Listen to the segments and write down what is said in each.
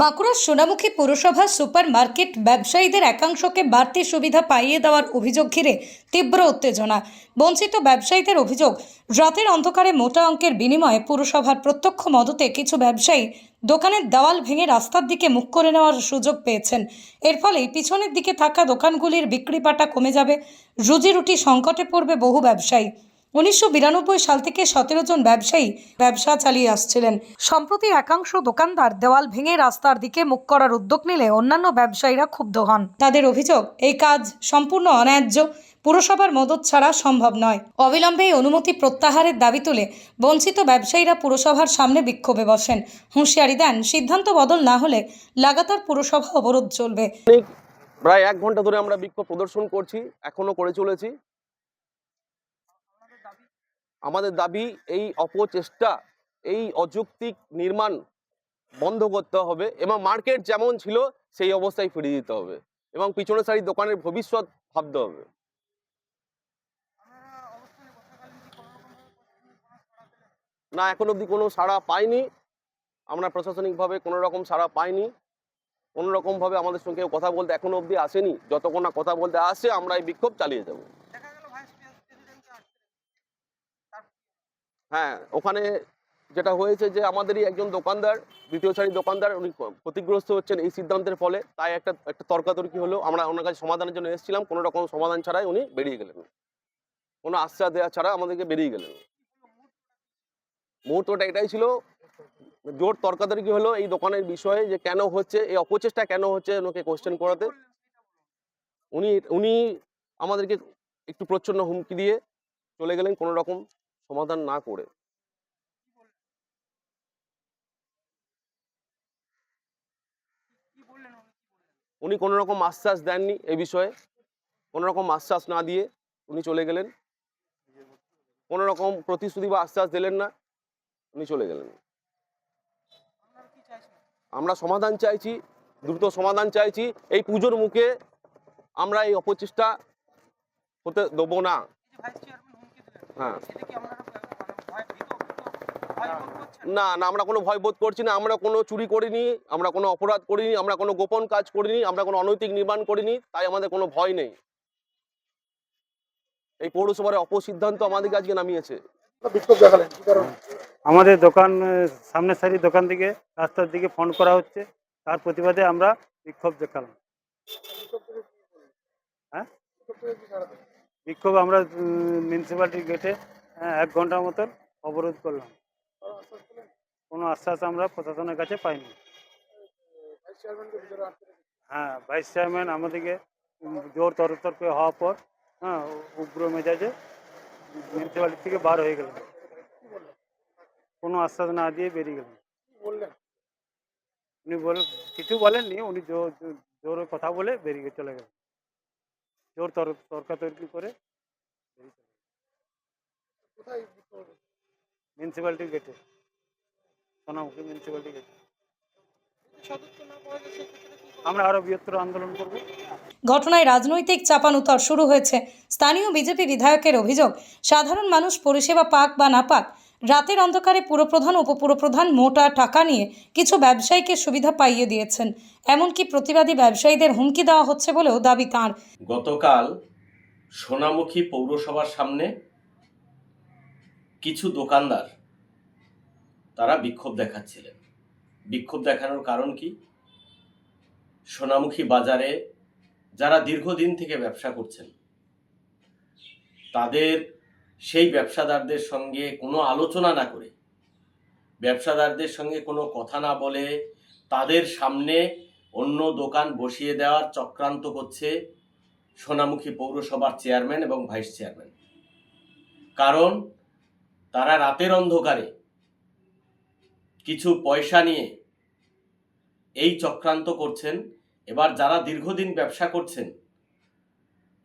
বাঁকুড়ার সোনামুখী পৌরসভা super market ব্যবসায়ীদের একাংশকে বাড়তি সুবিধা পাইয়ে দেওয়ার অভিযোগ ঘিরে তীব্র উত্তেজনা। বঞ্চিত ব্যবসায়ীদের অভিযোগ, রাতের অন্ধকারে মোটা অঙ্কের বিনিময়ে পুরসভার প্রত্যক্ষ মদতে কিছু ব্যবসায়ী দোকানের দেওয়াল ভেঙে রাস্তার দিকে মুখ করে নেওয়ার সুযোগ পেয়েছেন। এর ফলে পিছনের দিকে থাকা দোকানগুলির বিক্রিপাটা কমে যাবে। রুজি রুটি সংকটে পড়বে বহু ব্যবসায়ী। উনিশশো বিরানব্বই সাল থেকে সতেরো জন ব্যবসায়ী ব্যবসা চালিয়ে আসছিলেন। সম্প্রতি একাংশ দোকানদার দেওয়াল ভেঙে রাস্তার দিকে মুখ করার উদ্যোগ নিলে অন্যান্য ব্যবসায়ীরা ক্ষুব্ধ হন। তাদের অভিযোগ, এই কাজ সম্পূর্ণ অন্যায্য। পুরসভার মদত ছাড়া সম্ভব নয়। অবিলম্বে এই অনুমতি প্রত্যাহারের দাবি তুলে বঞ্চিত ব্যবসায়ীরা পুরসভার সামনে বিক্ষোভে বসেন। হুঁশিয়ারি দেন, সিদ্ধান্ত বদল না হলে লাগাতার পুরসভা অবরোধ চলবে। প্রায় এক ঘণ্টা ধরে আমরা বিক্ষোভ প্রদর্শন করছি, এখনও করে চলেছি। আমাদের দাবি এই অপচেষ্টা, এই অযৌক্তিক নির্মাণ বন্ধ করতে হবে এবং মার্কেট যেমন ছিল সেই অবস্থায় ফিরিয়ে দিতে হবে এবং পিছনে সারি দোকানের ভবিষ্যৎ ভাবতে হবে। না, এখন অবধি কোনো সাড়া পাইনি। আমরা প্রশাসনিকভাবে কোনো রকম সাড়া পাইনি। কোনো রকমভাবে আমাদের সঙ্গে কথা বলতে এখনও অবধি আসেনি। যতক্ষণ না কথা বলতে আসে, আমরা এই বিক্ষোভ চালিয়ে যাব। হ্যাঁ ওখানে যেটা হয়েছে যে আমাদেরই একজন দোকানদার, দ্বিতীয় সারির দোকানদার, উনি ক্ষতিগ্রস্ত হচ্ছেন এই সিদ্ধান্তের ফলে। তাই একটা একটা তর্কাতর্কি হলো, আমরা ওনার কাছে সমাধানের জন্য এসেছিলাম, কোনো রকম সমাধান ছাড়াই উনি বেরিয়ে গেলেন। কোনো আশ্বাস দেওয়া ছাড়া আমাদেরকে বেরিয়ে গেলেন। মুহূর্তটা এটাই ছিল, জোর তর্কাতর্কি হলো এই দোকানের বিষয়ে যে কেন হচ্ছে, এই অপচেষ্টা কেন হচ্ছে ওনাকে কোশ্চেন করাতে। উনি উনি আমাদেরকে একটু প্রচ্ছন্ন হুমকি দিয়ে চলে গেলেন কোনো রকম। সমাধান না করে উনি কোনো রকম আশ্বাস দেননি এ বিষয়ে। কোনো রকম আশ্বাস না দিয়ে উনি চলে গেলেন। কোনো রকম প্রতিশ্রুতি বা আশ্বাস দিলেন না উনি চলে গেলেন। আমরা সমাধান চাইছি দ্রুত সমাধান চাইছি। এই পুজোর মুখে আমরা এই অপচেষ্টা হতে দেবো না। হ্যাঁ। না না আমরা কোনো ভয় বোধ করছি না আমরা কোনো চুরি করিনি আমরা কোনো অপরাধ করিনি আমরা কোনো গোপন কাজ করিনি আমরা কোনো অনৈতিক নির্মাণ করিনি তাই আমাদের কোনো ভয় নেই। এই পৌরসভার অপসিদ্ধান্ত আমাদেরকে আজকে নামিয়েছে। আমাদের দোকান সামনের সারির দোকান থেকে রাস্তার দিকে ফোন করা হচ্ছে তার প্রতিবাদে আমরা বিক্ষোভ দেখালাম? হ্যাঁ? বিক্ষোভ আমরা মিউনিসিপ্যালিটির গেটে আহ, এক ঘণ্টার মতন অবরোধ করলাম। কোনো আশ্বাস আমরা প্রশাসনের কাছে পাইনি। হ্যাঁ ভাইস চেয়ারম্যান আমাদেরকে জোর তরতরফে হওয়ার পর হ্যাঁ উগ্র মেজাজে মিউনিসিপ্যালিটি থেকে বার হয়ে গেলাম। কোনো আশ্বাস না দিয়ে বেরিয়ে গেলাম। উনি বলে কিছু বলেননি উনি জোর জোরে কথা বলে বেরিয়ে চলে গেলেন। জোর তর তর্কাতর্কি করে? মিউনিসিপ্যালিটির গেটে সোনামুখী মিউনিসিপ্যালিটি গেটে আমরা আরও বৃহত্তর আন্দোলন করব। ঘটনায় রাজনৈতিক চাপানুতর শুরু হয়েছে। স্থানীয় বিজেপি বিধায়কের অভিযোগ সাধারণ মানুষ পরিষেবা পাক বা না পাক রাতের অন্ধকারে পুরপ্রধান উপপুরপ্রধান মোটা টাকা নিয়ে কিছু ব্যবসায়ীকে সুবিধা পাইয়ে দিয়েছেন। এমনকি প্রতিবাদী ব্যবসায়ীদের হুমকি দেওয়া হচ্ছে বলেও দাবি তাঁর। গতকাল সোনামুখী পৌরসভার সামনে কিছু দোকানদার বিক্ষোভ দেখাচ্ছিলেন। বিক্ষোভ দেখানোর কারণ কি? সোনামুখী বাজারে যারা দীর্ঘদিন থেকে ব্যবসা করছেন, তাদের সেই ব্যবসাদারদের সঙ্গে কোনো আলোচনা না করে, ব্যবসাদারদের সঙ্গে কোনো কথা না বলে তাদের সামনে অন্য দোকান বসিয়ে দেওয়ার চক্রান্ত করছে সোনামুখী পৌরসভার চেয়ারম্যান এবং ভাইস চেয়ারম্যান। কারণ তারা রাতের অন্ধকারে কিছু পয়সা নিয়ে এই চক্রান্ত করছেন। এবার যারা দীর্ঘদিন ব্যবসা করছেন,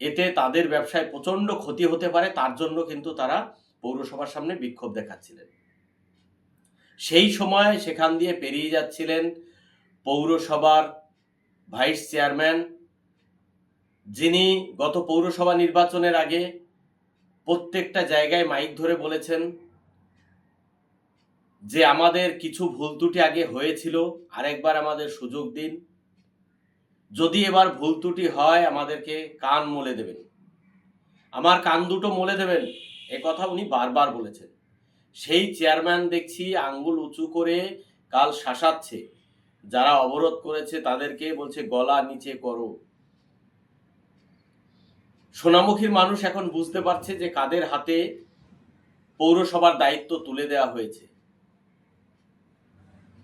এতে তাদের ব্যবসায় প্রচণ্ড ক্ষতি হতে পারে, তার জন্য কিন্তু তারা পৌরসভার সামনে বিক্ষোভ দেখাচ্ছিলেন। সেই সময় সেখান দিয়ে পেরিয়ে যাচ্ছিলেন পৌরসভার ভাইস চেয়ারম্যান, যিনি গত পৌরসভা নির্বাচনের আগে প্রত্যেকটা জায়গায় মাইক ধরে বলেছেন যে আমাদের কিছু ভুল ত্রুটি আগে হয়েছিল, আরেকবার আমাদের সুযোগ দিন। যদি এবার ভুল ত্রুটি হয়, আমাদেরকে কান মলে দেবেন। আমার কান দুটো মলে দেবেন, এ কথা উনি বারবার বলেছেন। সেই চেয়ারম্যান দেখছি আঙ্গুল উঁচু করে কাল শাসাচ্ছে। যারা অবরোধ করেছে, তাদেরকে বলছে, গলা নিচে করো। সোনামুখীর মানুষ এখন বুঝতে পারছে যে কাদের হাতে পৌরসভার দায়িত্ব তুলে দেওয়া হয়েছে।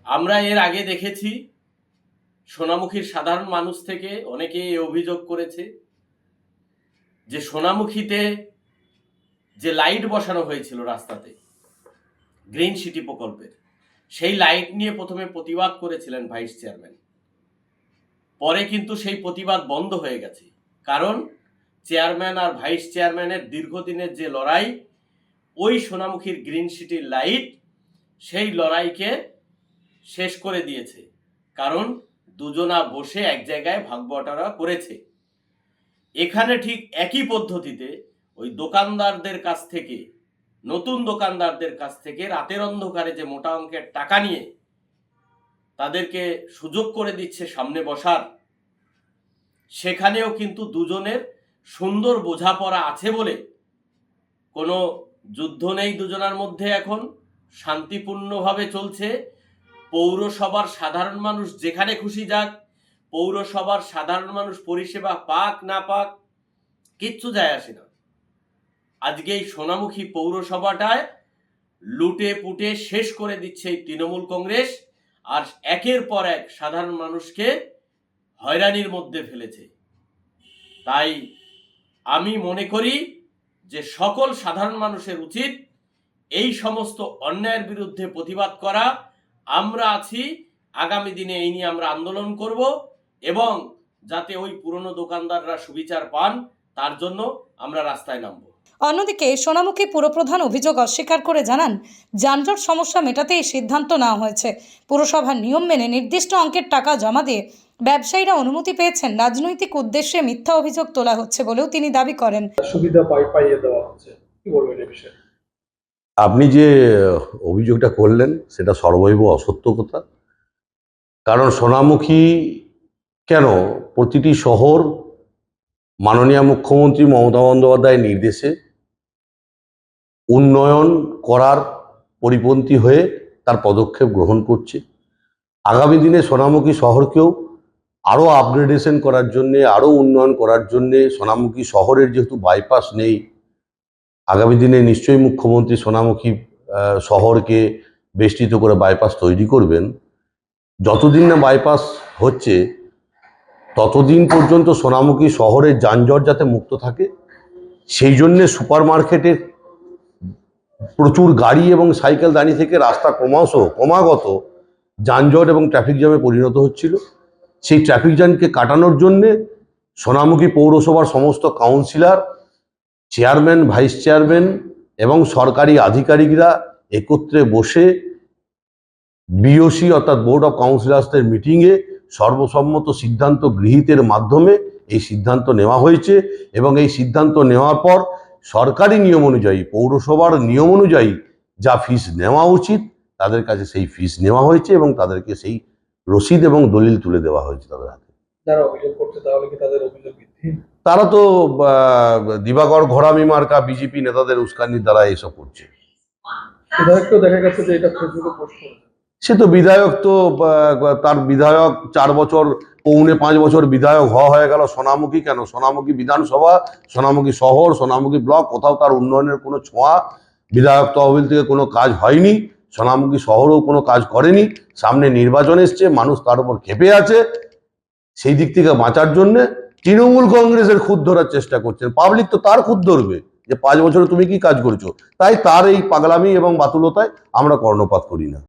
আমরা এর আগে দেখেছি, সোনামুখীর সাধারণ মানুষ থেকে অনেকে এই অভিযোগ করেছে যে সোনামুখীতে যে লাইট বসানো হয়েছিল রাস্তাতে, গ্রিন সিটি প্রকল্পের, সেই লাইট নিয়ে প্রথমে প্রতিবাদ করেছিলেন ভাইস চেয়ারম্যান। পরে কিন্তু সেই প্রতিবাদ বন্ধ হয়ে গেছে। কারণ চেয়ারম্যান আর ভাইস চেয়ারম্যানের দীর্ঘদিনের যে লড়াই, ওই সোনামুখীর গ্রিন সিটির লাইট, সেই লড়াইকে শেষ করে দিয়েছে। কারণ দুজনা বসে এক জায়গায় ভাগ বটারা করেছে। এখানে ঠিক একই পদ্ধতিতে ওই দোকানদারদের কাছ থেকে, নতুন দোকানদারদের কাছ থেকে রাতের অন্ধকারে যে মোটা অঙ্কের টাকা নিয়ে তাদেরকে সুযোগ করে দিচ্ছে সামনে বসার, সেখানেও কিন্তু দুজনের সুন্দর বোঝাপড়া আছে বলে কোনো যুদ্ধ নেই দুজনার মধ্যে এখন, শান্তিপূর্ণভাবে চলছে। পৌরসভার সাধারণ মানুষ যেখানে খুশি যাক, পৌরসভার সাধারণ মানুষ পরিষেবা পাক না পাক, কিচ্ছু যায় আসে না। আজকে এই সোনামুখী পৌরসভাটায় লুটে পুটে শেষ করে দিচ্ছে এই তৃণমূল কংগ্রেস, আর একের পর এক সাধারণ মানুষকে হয়রানির মধ্যে ফেলেছে। তাই আমি মনে করি যে সকল সাধারণ মানুষের উচিত এই সমস্ত অন্যায়ের বিরুদ্ধে প্রতিবাদ করা আমরা আছি আগামী দিনে এই নিয়ে আমরা আন্দোলন করব এবং যাতে ওই পুরনো দোকানদাররা সুবিচার পান তার জন্য আমরা রাস্তায় নামবো। অন্যদিকে সোনামুখী পুরপ্রধান অভিযোগ অস্বীকার করে জানান যানজট সমস্যা মেটাতে এই সিদ্ধান্ত নেওয়া হয়েছে। পুরসভার নিয়ম মেনে নির্দিষ্ট অঙ্কের টাকা জমা দিয়ে ব্যবসায়ীরা অনুমতি পেয়েছেন। রাজনৈতিক উদ্দেশ্যে মিথ্যা অভিযোগ তোলা হচ্ছে বলেও তিনি দাবি করেন। সুবিধা পাই পাইয়ে দেওয়া হচ্ছে। কি বলবেন এ বিষয়ে? আপনি যে অভিযোগটা করলেন, সেটা সর্বৈব অসত্য কথা। কারণ সোনামুখী কেন প্রতিটি শহর মাননীয় মুখ্যমন্ত্রী মমতা বন্দ্যোপাধ্যায়ের নির্দেশে উন্নয়ন করার পরিপন্থী হয়ে তার পদক্ষেপ গ্রহণ করছে। আগামী দিনে সোনামুখী শহরকেও আরও আপগ্রেডেশন করার জন্যে, আরও উন্নয়ন করার জন্যে সোনামুখী শহরের যেহেতু বাইপাস নেই আগামী দিনে নিশ্চয়ই মুখ্যমন্ত্রী সোনামুখী শহরকে বেষ্টিত করে বাইপাস তৈরি করবেন। যতদিন না বাইপাস হচ্ছে, ততদিন পর্যন্ত সোনামুখী শহরের যানজট যাতে মুক্ত থাকে, সেই জন্যে সুপার মার্কেটের প্রচুর গাড়ি এবং সাইকেল দাঁড়িয়ে থেকে রাস্তা ক্রমশ ক্রমাগত যানজট এবং ট্রাফিক জ্যামে পরিণত হচ্ছিল। সেই ট্রাফিক জ্যামকে কাটানোর জন্যে সোনামুখী পৌরসভার সমস্ত কাউন্সিলর চেয়ারম্যান, ভাইস চেয়ারম্যান এবং সরকারি আধিকারিকরা একত্রে বসে বিওসি অর্থাৎ বোর্ড অফ কাউন্সিলার্সদের মিটিংয়ে সর্বসম্মত সিদ্ধান্ত গৃহীতের মাধ্যমে এই সিদ্ধান্ত নেওয়া হয়েছে এবং এই সিদ্ধান্ত নেওয়ার পর সরকারি নিয়ম অনুযায়ী, পৌরসভার নিয়ম অনুযায়ী যা ফিস নেওয়া উচিত, তাদের কাছে সেই ফিস নেওয়া হয়েছে এবং তাদেরকে সেই রসিদ এবং দলিল তুলে দেওয়া হয়েছে তাদের হাতে। যারা অভিযোগ করছে তাহলে কি তাদের অভিযোগ ভিত্তিহীন? তারা তো দিবাকর ঘোড়ামি মার্কা বিজেপি নেতাদের উস্কানির দ্বারা এসব করছে। সে তো বিধায়ক তো তার বিধায়ক চার বছর পৌনে পাঁচ বছর বিধায়ক হওয়া হয়ে গেল সোনামুখী কেন? সোনামুখী বিধানসভা সোনামুখী শহর সোনামুখী ব্লক কোথাও তার উন্নয়নের কোনো ছোঁয়া। বিধায়ক তহবিল থেকে কোনো কাজ হয়নি সোনামুখী শহরেও কোনো কাজ করেনি। সামনে নির্বাচন এসছে মানুষ তার উপর ক্ষেপে আছে। সেই দিক থেকে বাঁচার জন্য তৃণমূল কংগ্রেসের খুদ ধরার চেষ্টা করছেন। পাবলিক তো তার খুদ ধরবে যে পাঁচ বছরে তুমি কি কাজ করছ? তাই তার এই পাগলামি এবং বাতুলতায় আমরা কর্ণপাত করি না।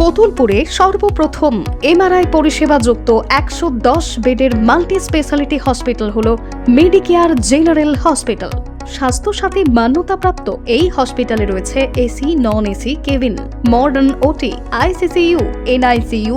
কতুলপুরে সর্বপ্রথম এমআরআই পরিষেবা যুক্ত একশো দশ বেডের মাল্টি স্পেশালিটি হসপিটাল হল মেডিকেয়ার জেনারেল হসপিটাল। স্বাস্থ্যসাথী মান্যতাপ্রাপ্ত এই হসপিটালে রয়েছে AC, non AC, cabin, modern OT, ICCU, NICU